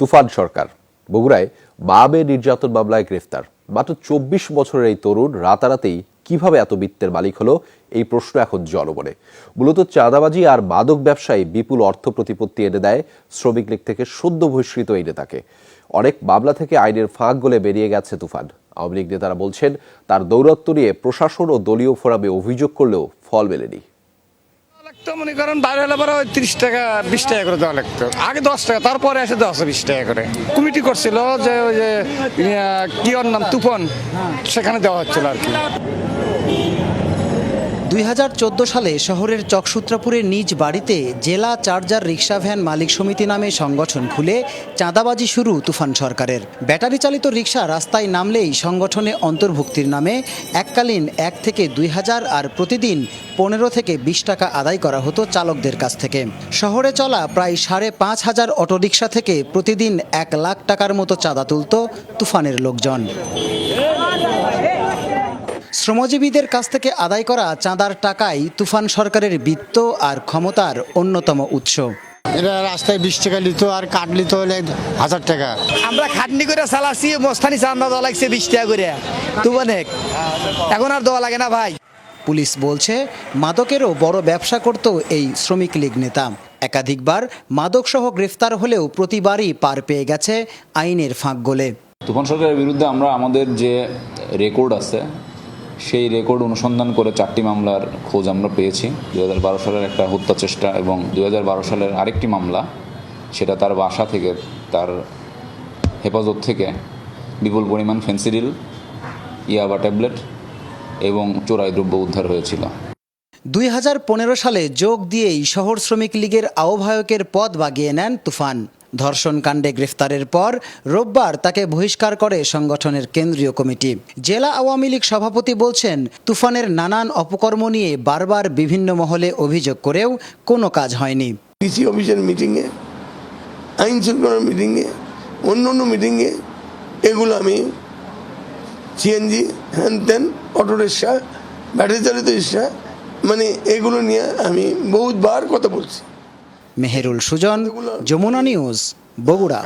তুফান সরকার। বগুড়ায় বাবে নির্যাতন মামলায় গ্রেফতার। মাত্র চব্বিশ বছরের এই তরুণ রাতারাতেই কীভাবে এত বৃত্তের মালিক হলো, এই প্রশ্ন এখন জনমনে। মূলত চাঁদাবাজি আর মাদক ব্যবসায়ী বিপুল অর্থ প্রতিপত্তি এনে দেয় শ্রমিক লীগ থেকে সদ্য বহিষ্কৃত এই নেতাকে। অনেক মামলা থেকে আইনের ফাঁক গলে বেরিয়ে গেছে তুফান। আওয়ামী লীগ নেতারা বলছেন, তার দৌরত্ব নিয়ে প্রশাসন ও দলীয় ফোরামে অভিযোগ করলেও ফল মেলেনি। লাগতো মনে করেন বাইরে হলে পরে তিরিশ টাকা, বিশ টাকা করে দেওয়া লাগতো। আগে দশ টাকা, তারপরে এসে দেওয়া বিশ টাকা করে। কমিটি করছিল যে ওই যে কিয়র নাম, তুফন, সেখানে দেওয়া হচ্ছিল আর কি। দুই হাজার চৌদ্দ সালে শহরের চকসূত্রাপুরের নিজ বাড়িতে জেলা চার্জার রিক্সা ভ্যান মালিক সমিতি নামে সংগঠন খুলে চাঁদাবাজি শুরু তুফান সরকারের। ব্যাটারি চালিত রিক্সা রাস্তায় নামলেই সংগঠনে অন্তর্ভুক্তির নামে এককালীন এক থেকে দুই হাজার আর প্রতিদিন পনেরো থেকে বিশ টাকা আদায় করা হতো চালকদের কাছ থেকে। শহরে চলা প্রায় সাড়ে পাঁচ হাজার অটোরিকশা থেকে প্রতিদিন এক লাখ টাকার মতো চাঁদা তুলত তুফানের লোকজন। শ্রমজীবীদের কাছ থেকে আদায় করা চাঁদার টাকাই তুফান সরকারের বৃত্ত আর ক্ষমতার অন্যতম উৎস। এটা রাস্তায় বিশ টাকা নিত আর কাঠ নিত হলে হাজার টাকা। আমরা খাটনি করে চালাচ্ছি মোস্তানি চান্দা দেওয়া লাগছে বিশ টাকা করে। তু অনেক এখন আর দেওয়া লাগে না ভাই। পুলিশ বলছে মাদকেরও বড় ব্যবসা করত এই শ্রমিক লীগ নেতা। একাধিকবার মাদকসহ গ্রেফতার হলেও প্রতিবারই পার পেয়ে গেছে আইনের ফাঁক গোলে। তুফান সরকারের বিরুদ্ধে আমরা আমাদের যে রেকর্ড আছে সেই রেকর্ড অনুসন্ধান করে চারটি মামলার খোঁজ আমরা পেয়েছি। দুই হাজার বারো সালের একটা হত্যা চেষ্টা এবং দুই হাজার বারো সালের আরেকটি মামলা, সেটা তার বাসা থেকে, তার হেফাজত থেকে বিপুল পরিমাণ ফেন্সিডিল, ইয়াবা ট্যাবলেট এবং চোরাই দ্রব্য উদ্ধার হয়েছিল। দুই হাজার পনেরো সালে যোগ দিয়েই শহর শ্রমিক লীগের আহ্বায়কের পদ বাগিয়ে নেন তুফান। ধর্ষণ কাণ্ডে গ্রেফতারের পর রোববার তাকে বহিষ্কার করে সংগঠনের কেন্দ্রীয় কমিটি। জেলা আওয়ামী লীগ সভাপতি বলছেন, তুফানের নানান অপকর্ম নিয়ে বারবার বিভিন্ন মহলে অভিযোগ করেও কোনো কাজ হয়নি। ডিসি অফিসের মিটিংয়ে, আইন শৃঙ্খলার মিটিংয়ে, অন্য অন্য মিটিংয়ে এগুলো আমি সিএনজি, হ্যান ত্যান, অটো ব্যাটারি চালিত রিক্সা মানে এগুলো নিয়ে আমি বহুতবার কথা বলছি। মেহেরুল সুজন যমুনা নিউজ বগুড়া।